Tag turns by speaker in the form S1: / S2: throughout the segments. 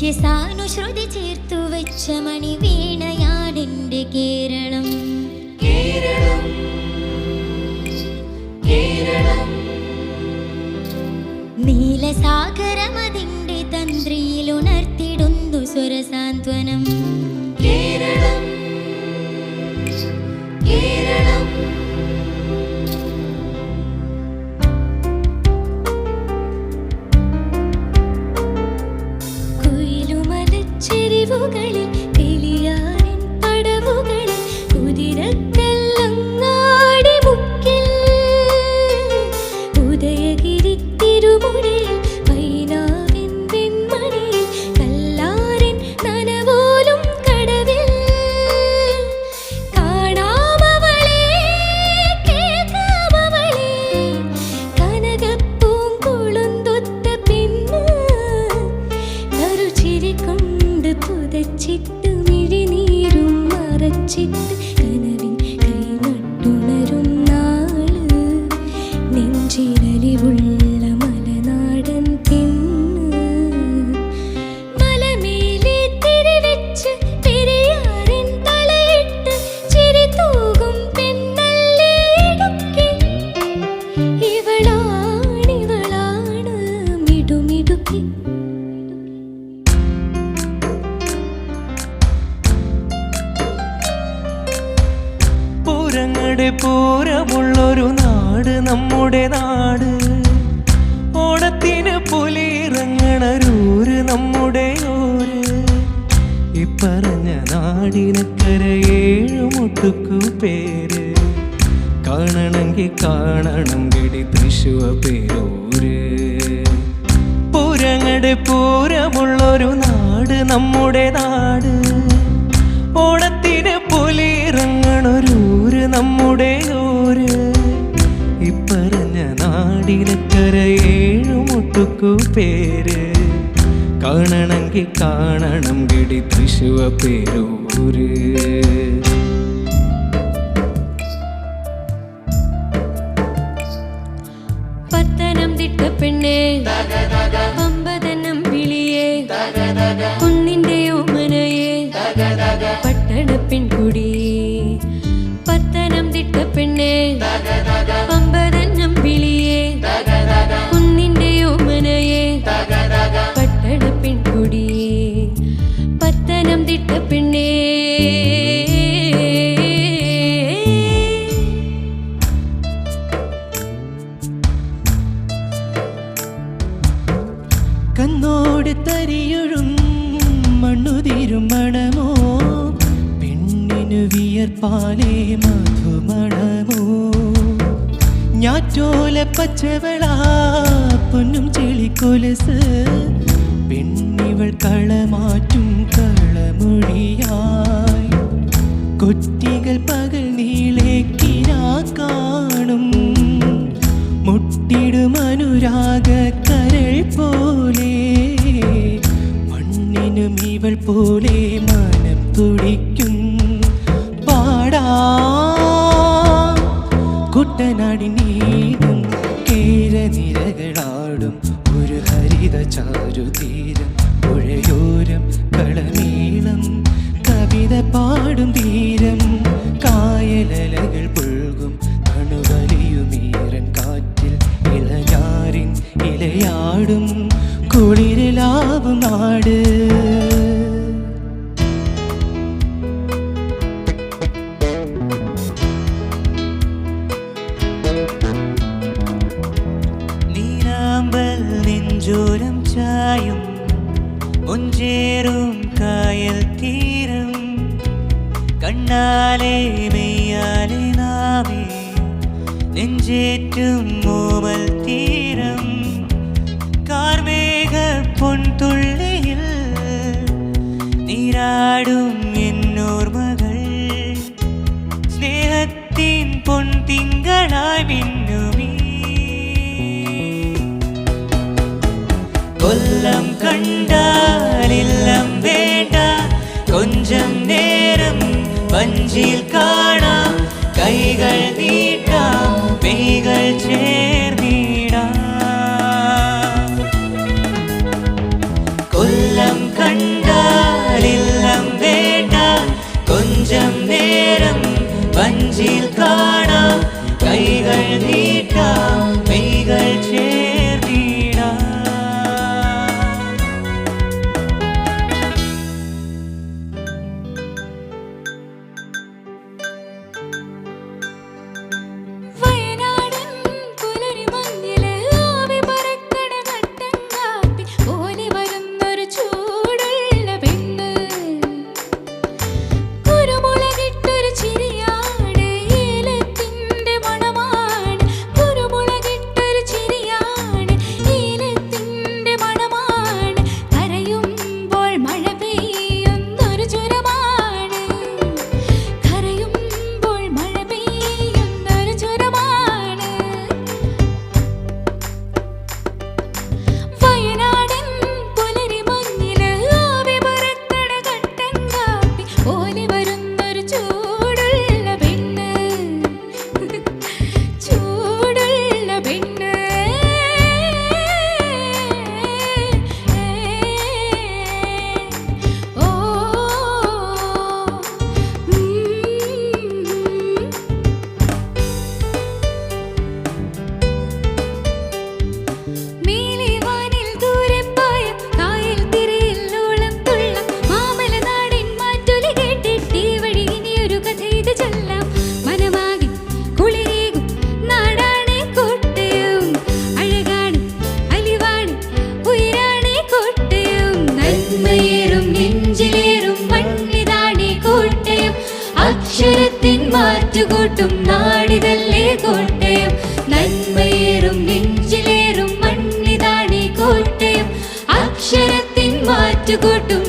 S1: സഹ്യസാനുശ്രുതി ചേർത്തു വെച്ച മണി വീണയാണെന്റെ കേരളം.
S2: കേരളം. കേരളം.
S1: നീലസാഗരമതിന്റെ തന്ത്രിയിൽ ഉണർത്തിടുന്നു സ്വരസാന്ത്വനം.
S2: കേരളം.
S3: പൂരമുള്ളൊരു നാട് നമ്മുടെ നാട്. ഓണത്തിന് പുലിയിറങ്ങണരൂര് നമ്മുടെ ഊര്. ഇപ്പറഞ്ഞ നാടിനക്കര ഏഴുമുട്ടുക്കു പേര്. കാണണമെങ്കിൽ കാണണം കിടി തൃശുവ പേരൂര്. പൂരങ്ങളുടെ പൂരമുള്ളൊരു നാട് നമ്മുടെ നാട്. പേര്. കാണണമെങ്കിൽ കാണണം കിടി തൃശുവ പേരൂര്
S4: പത്തനംതിട്ട പെണ്ണേ പമ്പതനം വിളിയേ കുന്നിന്റെ ഓമനയെ പട്ടണ പെൺകുടി. പത്തനംതിട്ട പെണ്ണേ
S3: കന്നോട് മണ്ണുതിരുമണമോ? മണ്ണുതിരും മണമോ പെണ്ണിനു വിയർപ്പാലേ മധുമണമോ? ഞാറ്റോല പച്ചവള പൊന്നും ചെളിക്കൊലസ് പെണ്ണിവൾ കളമാറ്റും കളമൊഴിയായി. കൊറ്റികൾ പോലെ മനം തുടിക്കും പാടാ. കുട്ടനാടിനീടും കേരനിരകളാടും. ഒരു ഹരിത ചാരുതീരം പുഴയോരം കളമീളം. കവിത പാടും ജോരം ചായും മുഞ്ചേറും കായൽ തീരം. കണ്ണാലെ മെയ്യാലെ നാവേ നെഞ്ചേറ്റും മോമൽ
S2: உள்ளம் கண்டால் இல்லம் வேண்டா. கொஞ்சம் நேரம் பஞ்சில் காணா. கைகள் நீட்டா மெய்கள் சேர்ந்தீடா. கொல்லம் கண்டால் இல்லம் வேண்டா. கொஞ்சம் நேரம் பஞ்சில் காணா. கைகள் நீட்டா மெய்கள் சேர் അക്ഷരത്തിൻ മാറ്റുകൂട്ടും നാടിതല്ലേ കോട്ടയം. നന്മയേറും നെഞ്ചിലേറും മണ്ണിതാണി കോട്ടയം. അക്ഷരത്തിൻ മാറ്റുകൂട്ടും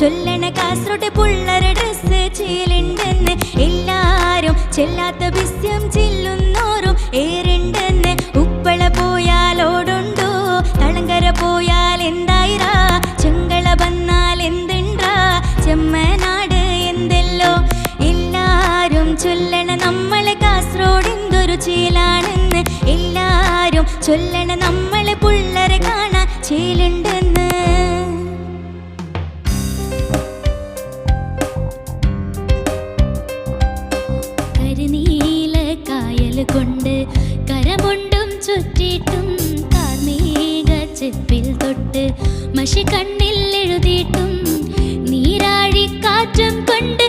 S1: ചൊല്ലണ കാസർഗോഡ് പുള്ളര ഡ്രസ് ചെയ്യലുണ്ടെന്ന് എല്ലാരും ചെല്ലാത്ത ബിസ്യം ചെല്ലുന്നോറും ഏറുണ്ടെന്ന് ഉപ്പള പോയാൽ ഓടുണ്ടോ തളങ്കര പോയാൽ എന്തായിരാ? ചെങ്കള വന്നാൽ എന്തുണ്ടാ? ചെമ്മനാട് എന്തെല്ലോ? എല്ലാരും ചൊല്ലണ നമ്മളെ കാസർഗോഡ് എന്തൊരു ചീലാണെന്ന് എല്ലാരും ചൊല്ലണ നമ്മളെ പുള്ളരെ കാണാൻ ചേലുണ്ടെന്ന്. കൊണ്ട് കരമുണ്ടും ചുറ്റിട്ടും കാർമേഘ ചെപ്പിൽ തൊട്ട് മഷി കണ്ണിൽ എഴുതിയിട്ടും നീരാഴി കാറ്റും കൊണ്ട്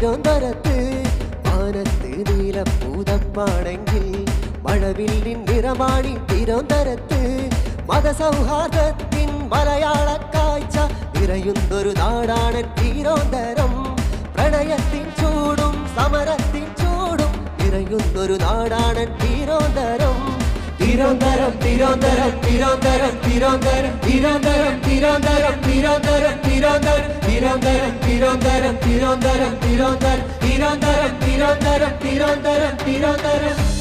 S5: ஆயிரந்தரத்து வானத்து நீல பூதப்பாடங்கில் மழவில்லின் நிறமாடி திறந்தரத்து மத சௌഹാർദ്ദത്തിൻ മലയാള കാഴ്ച നിറയുന്നൊരു നാടാണ് തീരോന്തരം പ്രണയത്തിൻ ചൂടും സമരത്തിൻ ചൂടും നിറയുന്നൊരു നാടാണ് തീരോന്തരം
S6: tirondaram, tirondaram, tirondaram, tirondaram, tirondaram, tirondaram, tirondaram, tirondaram, tirondaram, tirondaram, tirondaram, tirondaram, tirondaram, tirondaram, tirondaram, tirondaram.